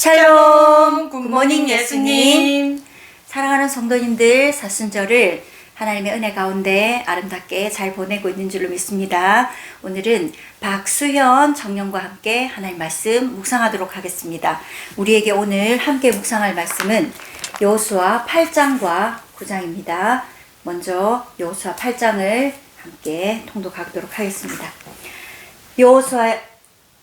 샬롬 굿모닝 예수님 사랑하는 성도님들 사순절을 하나님의 은혜 가운데 아름답게 잘 보내고 있는 줄로 믿습니다. 오늘은 박수현 청년과 함께 하나님 말씀 묵상하도록 하겠습니다. 우리에게 오늘 함께 묵상할 말씀은 여호수아 8장과 9장입니다. 먼저 여호수아 8장을 함께 통독하도록 하겠습니다. 여호수아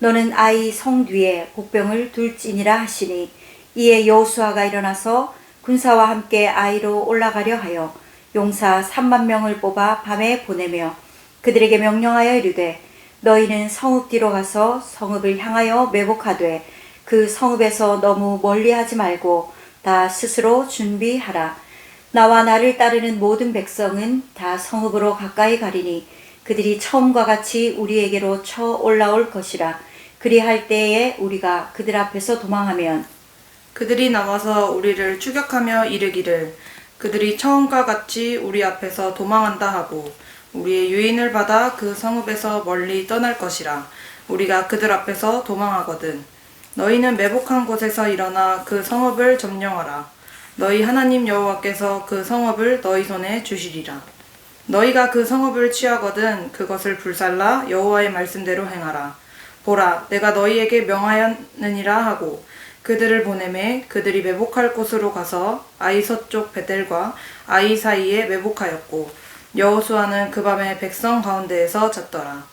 너는 아이 성 뒤에 복병을 둘지니라 하시니 이에 여호수아가 일어나서 군사와 함께 아이로 올라가려 하여 용사 3만 명을 뽑아 밤에 보내며 그들에게 명령하여 이르되 너희는 성읍 뒤로 가서 성읍을 향하여 매복하되 그 성읍에서 너무 멀리하지 말고 다 스스로 준비하라. 나와 나를 따르는 모든 백성은 다 성읍으로 가까이 가리니 그들이 처음과 같이 우리에게로 쳐 올라올 것이라 그리할 때에 우리가 그들 앞에서 도망하면 그들이 나와서 우리를 추격하며 이르기를 그들이 처음과 같이 우리 앞에서 도망한다 하고 우리의 유인을 받아 그 성읍에서 멀리 떠날 것이라 우리가 그들 앞에서 도망하거든. 너희는 매복한 곳에서 일어나 그 성읍을 점령하라. 너희 하나님 여호와께서 그 성읍을 너희 손에 주시리라. 너희가 그 성읍을 취하거든 그것을 불살라 여호와의 말씀대로 행하라 보라 내가 너희에게 명하였느니라 하고 그들을 보내매 그들이 매복할 곳으로 가서 아이 서쪽 베델과 아이 사이에 매복하였고 여호수아는 그 밤에 백성 가운데에서 잤더라.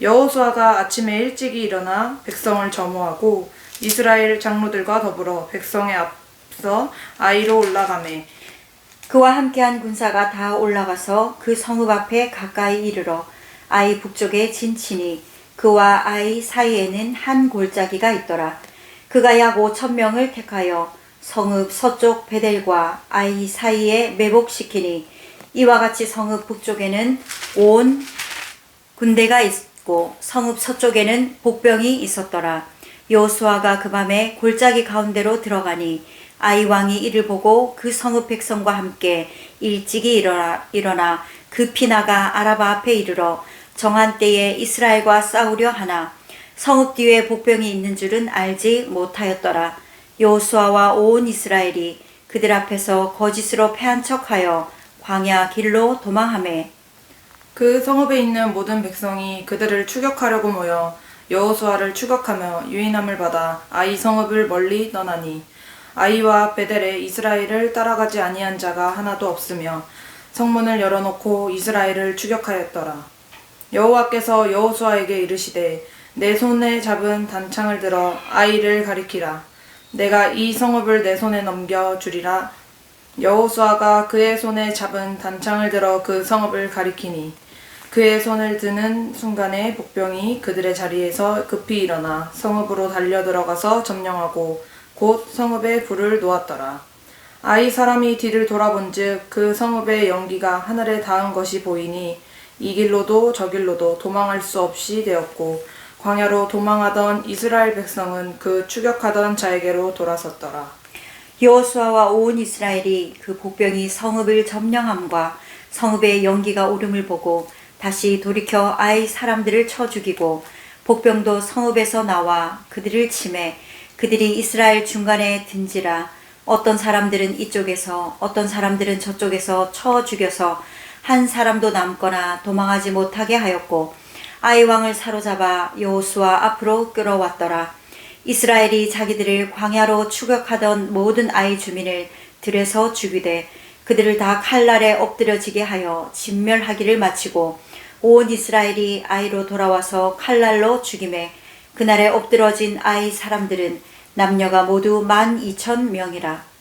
여호수아가 아침에 일찍이 일어나 백성을 점호하고 이스라엘 장로들과 더불어 백성의 앞서 아이로 올라가매 그와 함께한 군사가 다 올라가서 그 성읍 앞에 가까이 이르러 아이 북쪽에 진치니 그와 아이 사이에는 한 골짜기가 있더라. 그가 약 5천 명을 택하여 성읍 서쪽 베델과 아이 사이에 매복시키니 이와 같이 성읍 북쪽에는 온 군대가 있고 성읍 서쪽에는 복병이 있었더라. 여호수아가 그 밤에 골짜기 가운데로 들어가니 아이 왕이 이를 보고 그 성읍 백성과 함께 일찍이 일어나, 일어나 급히 나가 아라바 앞에 이르러 정한 때에 이스라엘과 싸우려 하나 성읍 뒤에 복병이 있는 줄은 알지 못하였더라. 여호수아와 온 이스라엘이 그들 앞에서 거짓으로 패한 척하여 광야 길로 도망하매 그 성읍에 있는 모든 백성이 그들을 추격하려고 모여 여호수아를 추격하며 유인함을 받아 아이 성읍을 멀리 떠나니 아이와 베델에 이스라엘을 따라가지 아니한 자가 하나도 없으며 성문을 열어놓고 이스라엘을 추격하였더라. 여호와께서 여호수아에게 이르시되 내 손에 잡은 단창을 들어 아이를 가리키라. 내가 이 성읍을 내 손에 넘겨 주리라. 여호수아가 그의 손에 잡은 단창을 들어 그 성읍을 가리키니 그의 손을 드는 순간에 복병이 그들의 자리에서 급히 일어나 성읍으로 달려 들어가서 점령하고 곧 성읍에 불을 놓았더라. 아이 사람이 뒤를 돌아본즉 그 성읍의 연기가 하늘에 닿은 것이 보이니 이 길로도 저 길로도 도망할 수 없이 되었고 광야로 도망하던 이스라엘 백성은 그 추격하던 자에게로 돌아섰더라. 여호수아와 온 이스라엘이 그 복병이 성읍을 점령함과 성읍의 연기가 오름을 보고 다시 돌이켜 아이 사람들을 쳐 죽이고 복병도 성읍에서 나와 그들을 치매 그들이 이스라엘 중간에 든지라 어떤 사람들은 이쪽에서 어떤 사람들은 저쪽에서 쳐 죽여서 한 사람도 남거나 도망하지 못하게 하였고 아이 왕을 사로잡아 여호수아 앞으로 끌어왔더라. 이스라엘이 자기들을 광야로 추격하던 모든 아이 주민을 들에서 죽이되 그들을 다 칼날에 엎드려지게 하여 진멸하기를 마치고 온 이스라엘이 아이로 돌아와서 칼날로 죽임에 그날에 엎드러진 아이 사람들은 남녀가 모두 만 이천 명이라.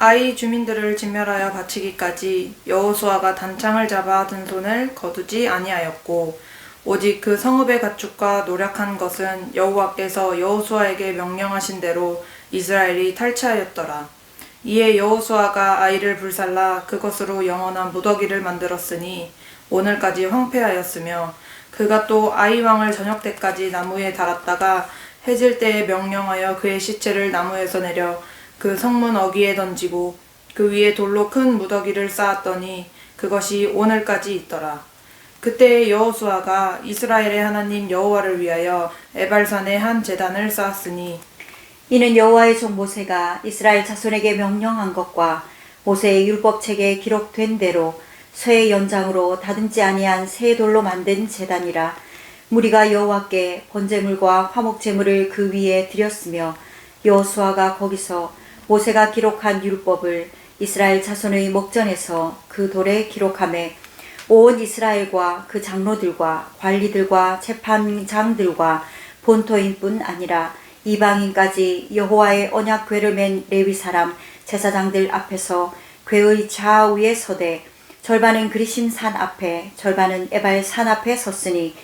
아이 주민들을 진멸하여 바치기까지 여호수아가 단창을 잡아 든 손을 거두지 아니하였고 오직 그 성읍의 가축과 노력한 것은 여호와께서 여호수아에게 명령하신 대로 이스라엘이 탈취하였더라. 이에 여호수아가 아이를 불살라 그것으로 영원한 무더기를 만들었으니 오늘까지 황폐하였으며 그가 또 아이 왕을 저녁 때까지 나무에 달았다가 해질 때에 명령하여 그의 시체를 나무에서 내려 그 성문 어귀에 던지고 그 위에 돌로 큰 무더기를 쌓았더니 그것이 오늘까지 있더라. 그때 여호수아가 이스라엘의 하나님 여호와를 위하여 에발산에 한 제단을 쌓았으니 이는 여호와의 종 모세가 이스라엘 자손에게 명령한 것과 모세의 율법책에 기록된 대로 쇠의 연장으로 다듬지 아니한 새 돌로 만든 제단이라 무리가 여호와께 번제물과 화목 제물을 그 위에 드렸으며 여호수아가 거기서 모세가 기록한 율법을 이스라엘 자손의 목전에서 그 돌에 기록함에 온 이스라엘과 그 장로들과 관리들과 재판장들과 본토인뿐 아니라 이방인까지 여호와의 언약 궤를 맨 레위 사람 제사장들 앞에서 궤의 좌우에 서되 절반은 그리심 산 앞에 절반은 에발 산 앞에 섰으니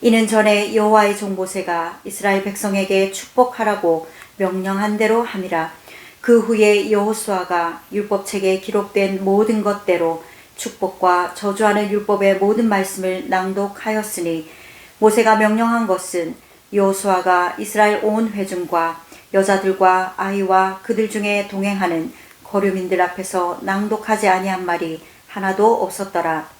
이는 전에 여호와의 종 모세가 이스라엘 백성에게 축복하라고 명령한 대로 함이라 그 후에 여호수아가 율법책에 기록된 모든 것대로 축복과 저주하는 율법의 모든 말씀을 낭독하였으니 모세가 명령한 것은 여호수아가 이스라엘 온 회중과 여자들과 아이와 그들 중에 동행하는 거류민들 앞에서 낭독하지 아니한 말이 하나도 없었더라.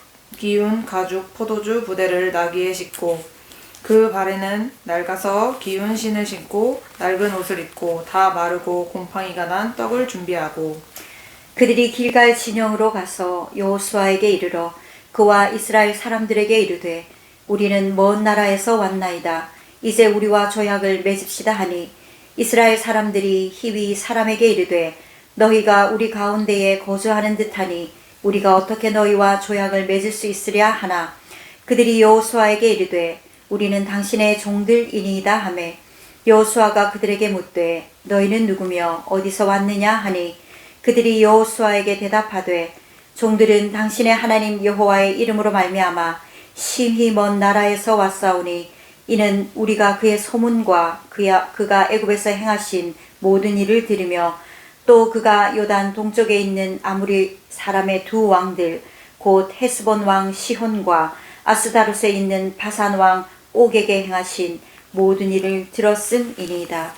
기운 가죽 포도주 부대를 나귀에 싣고 그 발에는 낡아서 기운 신을 신고 낡은 옷을 입고 다 마르고 곰팡이가 난 떡을 준비하고 그들이 길갈 진영으로 가서 여호수아에게 이르러 그와 이스라엘 사람들에게 이르되 우리는 먼 나라에서 왔나이다. 이제 우리와 조약을 맺읍시다 하니 이스라엘 사람들이 희위 사람에게 이르되 너희가 우리 가운데에 거주하는 듯하니 우리가 어떻게 너희와 조약을 맺을 수 있으랴 하나 그들이 여호수아에게 이르되 우리는 당신의 종들이니이다 하매 여호수아가 그들에게 묻되 너희는 누구며 어디서 왔느냐 하니 그들이 여호수아에게 대답하되 종들은 당신의 하나님 여호와의 이름으로 말미암아 심히 먼 나라에서 왔사오니 이는 우리가 그의 소문과 그야 그가 애굽에서 행하신 모든 일을 들으며 또 그가 요단 동쪽에 있는 아무리 사람의 두 왕들 곧 헤스본 왕 시혼과 아스다롯에 있는 바산 왕 옥에게 행하신 모든 일을 들었음이니이다.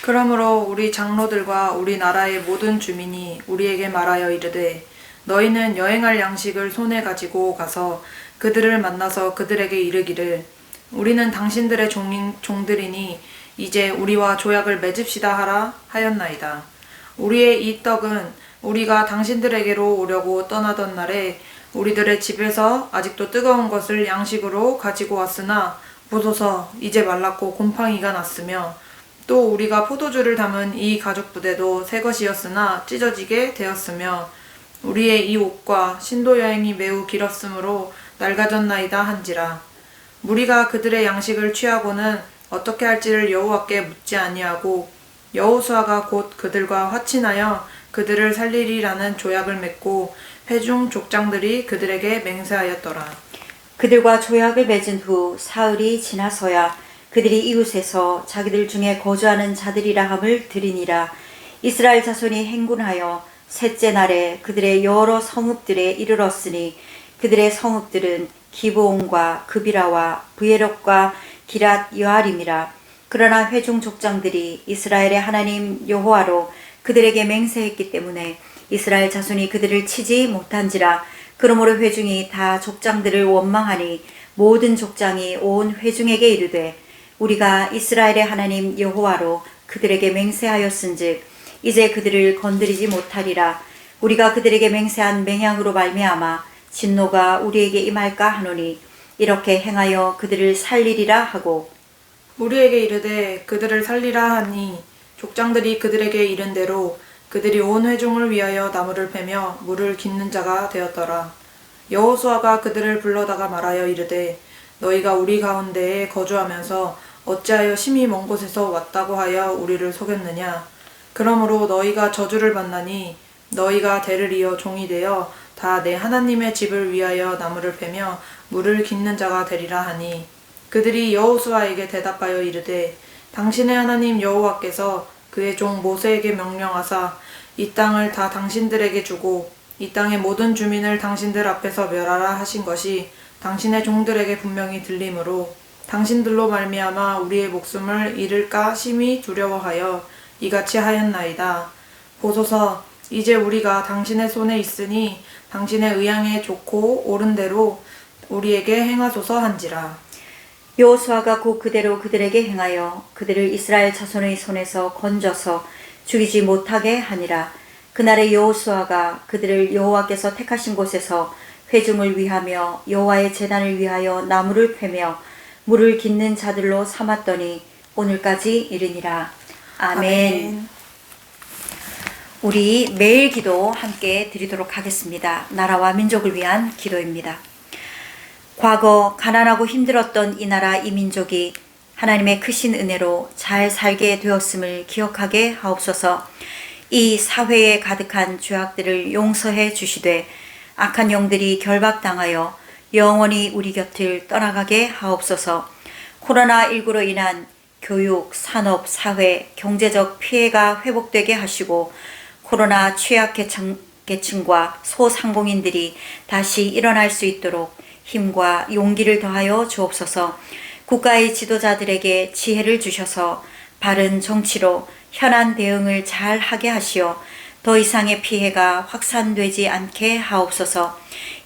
그러므로 우리 장로들과 우리 나라의 모든 주민이 우리에게 말하여 이르되 너희는 여행할 양식을 손에 가지고 가서 그들을 만나서 그들에게 이르기를 우리는 당신들의 종, 종들이니 이제 우리와 조약을 맺읍시다 하라 하였나이다. 우리의 이 떡은 우리가 당신들에게로 오려고 떠나던 날에 우리들의 집에서 아직도 뜨거운 것을 양식으로 가지고 왔으나 보소서 이제 말랐고 곰팡이가 났으며 또 우리가 포도주를 담은 이 가죽 부대도 새 것이었으나 찢어지게 되었으며 우리의 이 옷과 신도 여행이 매우 길었으므로 낡아졌나이다 한지라. 무리가 그들의 양식을 취하고는 어떻게 할지를 여호와께 묻지 아니하고 여호수아가 곧 그들과 화친하여 그들을 살리리라는 조약을 맺고 회중 족장들이 그들에게 맹세하였더라. 그들과 조약을 맺은 후 사흘이 지나서야 그들이 이웃에서 자기들 중에 거주하는 자들이라 함을 들으니라 이스라엘 자손이 행군하여 셋째 날에 그들의 여러 성읍들에 이르렀으니 그들의 성읍들은 기브온과 그비라와 브예lok과 기랏 여아림이라 그러나 회중 족장들이 이스라엘의 하나님 여호와로 그들에게 맹세했기 때문에 이스라엘 자손이 그들을 치지 못한지라 그러므로 회중이 다 족장들을 원망하니 모든 족장이 온 회중에게 이르되 우리가 이스라엘의 하나님 여호와로 그들에게 맹세하였은즉 이제 그들을 건드리지 못하리라. 우리가 그들에게 맹세한 맹약으로 말미암아 진노가 우리에게 임할까 하노니 이렇게 행하여 그들을 살리리라 하고. 우리에게 이르되 그들을 살리라 하니 족장들이 그들에게 이른 대로 그들이 온 회중을 위하여 나무를 패며 물을 깃는 자가 되었더라. 여호수아가 그들을 불러다가 말하여 이르되 너희가 우리 가운데에 거주하면서 어찌하여 심히 먼 곳에서 왔다고 하여 우리를 속였느냐 그러므로 너희가 저주를 받나니 너희가 대를 이어 종이 되어 다 내 하나님의 집을 위하여 나무를 패며 물을 깃는 자가 되리라 하니 그들이 여호수아에게 대답하여 이르되 당신의 하나님 여호와께서 그의 종 모세에게 명령하사 이 땅을 다 당신들에게 주고 이 땅의 모든 주민을 당신들 앞에서 멸하라 하신 것이 당신의 종들에게 분명히 들림으로 당신들로 말미암아 우리의 목숨을 잃을까 심히 두려워하여 이같이 하였나이다. 보소서 이제 우리가 당신의 손에 있으니 당신의 의향에 좋고 옳은 대로 우리에게 행하소서 한지라. 여호수아가 곧 그대로 그들에게 행하여 그들을 이스라엘 자손의 손에서 건져서 죽이지 못하게 하니라. 그날에 여호수아가 그들을 여호와께서 택하신 곳에서 회중을 위하며 여호와의 제단을 위하여 나무를 패며 물을 깃는 자들로 삼았더니 오늘까지 이르니라. 아멘. 우리 매일 기도 함께 드리도록 하겠습니다. 나라와 민족을 위한 기도입니다. 과거 가난하고 힘들었던 이 나라 이 민족이 하나님의 크신 은혜로 잘 살게 되었음을 기억하게 하옵소서. 이 사회에 가득한 죄악들을 용서해 주시되 악한 영들이 결박당하여 영원히 우리 곁을 떠나가게 하옵소서. 코로나19로 인한 교육, 산업, 사회, 경제적 피해가 회복되게 하시고 코로나 취약계층, 계층과 소상공인들이 다시 일어날 수 있도록 힘과 용기를 더하여 주옵소서 국가의 지도자들에게 지혜를 주셔서 바른 정치로 현안 대응을 잘 하게 하시어 더 이상의 피해가 확산되지 않게 하옵소서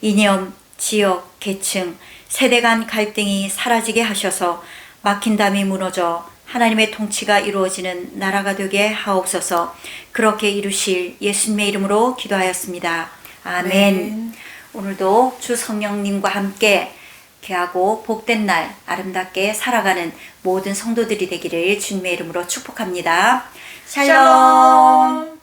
이념, 지역, 계층, 세대 간 갈등이 사라지게 하셔서 막힌 담이 무너져 하나님의 통치가 이루어지는 나라가 되게 하옵소서 그렇게 이루실 예수님의 이름으로 기도하였습니다. 아멘. 아멘. 오늘도 주 성령님과 함께 귀하고 복된 날 아름답게 살아가는 모든 성도들이 되기를 주님의 이름으로 축복합니다. 샬롬. 샬롬.